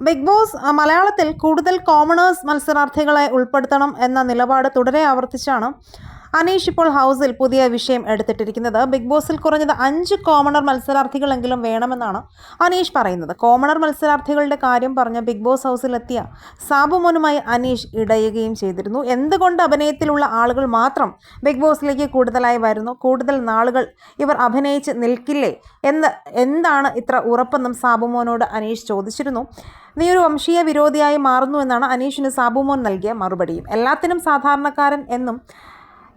Big boss മലയാളത്തിൽ കൂടുതൽ commoners മത്സരാർത്ഥികളെ ഉൾപ്പെടുത്തണം എന്ന നിലപാട് തുടരെ ആവർത്തിച്ചാണ് അനീഷ് ഇപ്പോൾ ഹൗസിൽ പുതിയ വിഷയം എടുത്തിട്ടിരിക്കുന്നത്. ബിഗ് ബോസിൽ കുറഞ്ഞത് അഞ്ച് കോമണർ മത്സരാർത്ഥികളെങ്കിലും വേണമെന്നാണ് അനീഷ് പറയുന്നത്. കോമണർ മത്സരാർത്ഥികളുടെ കാര്യം പറഞ്ഞ ബിഗ് ബോസ് ഹൗസിലെത്തിയ സാബുമോനുമായി അനീഷ് ഇടയുകയും ചെയ്തിരുന്നു. എന്തുകൊണ്ട് അഭിനയത്തിലുള്ള ആളുകൾ മാത്രം ബിഗ് ബോസിലേക്ക് കൂടുതലായി വരുന്നു? കൂടുതൽ നാളുകൾ ഇവർ അഭിനയിച്ച് നിൽക്കില്ലേ? എന്ന് എന്താണ് ഇത്ര ഉറപ്പെന്നും സാബുമോനോട് അനീഷ് ചോദിച്ചിരുന്നു. നീ ഒരു വംശീയ വിരോധിയായി മാറുന്നു എന്നാണ് അനീഷിന് സാബുമോൻ നൽകിയ മറുപടിയും. എല്ലാത്തിനും സാധാരണക്കാരൻ എന്നും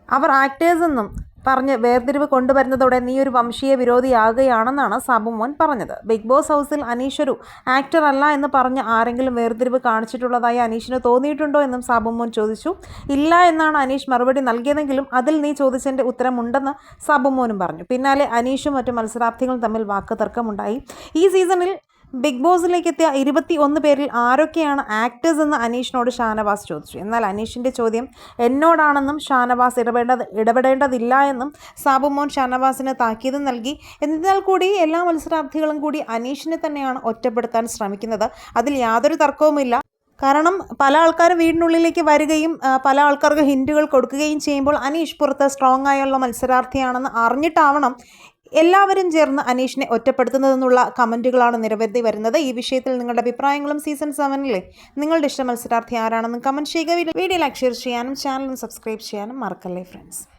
അവർ ആക്ടേഴ്സ് എന്നും പറഞ്ഞ് വേർതിരിവ് കൊണ്ടുവരുന്നതോടെ നീ ഒരു വംശീയ വിരോധിയാകുകയാണെന്നാണ് സാബുമോൻ പറഞ്ഞത്. ബിഗ് ബോസ് ഹൗസിൽ അനീഷ് ഒരു ആക്ടർ അല്ല എന്ന് പറഞ്ഞ് ആരെങ്കിലും വേർതിരിവ് കാണിച്ചിട്ടുള്ളതായി അനീഷിന് തോന്നിയിട്ടുണ്ടോ എന്നും സാബുമോൻ ചോദിച്ചു. ഇല്ല എന്നാണ് അനീഷ് മറുപടി നൽകിയതെങ്കിലും അതിൽ നീ ചോദിച്ചതിന്റെ ഉത്തരമുണ്ടെന്ന് സാബുമോനും പറഞ്ഞു. പിന്നാലെ അനീഷും മറ്റു മത്സരാർത്ഥികളും തമ്മിൽ വാക്കുതർക്കമുണ്ടായി. ഈ സീസണിൽ ബിഗ് ബോസിലേക്ക് എത്തിയ ഇരുപത്തി ഒന്ന് പേരിൽ ആരൊക്കെയാണ് ആക്ടേഴ്സ് എന്ന് അനീഷിനോട് ഷാനവാസ് ചോദിച്ചു. എന്നാൽ അനീഷിന്റെ ചോദ്യം എന്നോടാണെന്നും ഷാനവാസ് ഇടപെടേണ്ടത് ഇടപെടേണ്ടതില്ല എന്നും സാബുമോൻ ഷാനവാസിന് താക്കീത് നൽകി. എന്നാൽ കൂടി എല്ലാ മത്സരാർത്ഥികളും കൂടി അനീഷിനെ തന്നെയാണ് ഒറ്റപ്പെടുത്താൻ ശ്രമിക്കുന്നത്. അതിൽ യാതൊരു തർക്കവുമില്ല. കാരണം പല ആൾക്കാരും വീടിനുള്ളിലേക്ക് വരികയും പല ആൾക്കാർക്ക് ഹിന്റുകൾ കൊടുക്കുകയും ചെയ്യുമ്പോൾ അനീഷ് പുറത്ത് സ്ട്രോങ് ആയുള്ള മത്സരാർത്ഥിയാണെന്ന് അറിഞ്ഞിട്ടാവണം എല്ലാവരും ചേർന്ന് അനീഷിനെ ഒറ്റപ്പെടുത്തുന്നതെന്നുള്ള കമന്റുകളാണ് നിരവധി വരുന്നത്. ഈ വിഷയത്തിൽ നിങ്ങളുടെ അഭിപ്രായങ്ങളും സീസൺ സെവനിലെ നിങ്ങളുടെ ഇഷ്ട മത്സരാർത്ഥി ആരാണെന്ന് കമന്റ് ചെയ്യുക. വീഡിയോ ലൈക്ക് ഷെയർ ചെയ്യാനും ചാനൽ സബ്സ്ക്രൈബ് ചെയ്യാനും മറക്കല്ലേ ഫ്രണ്ട്സ്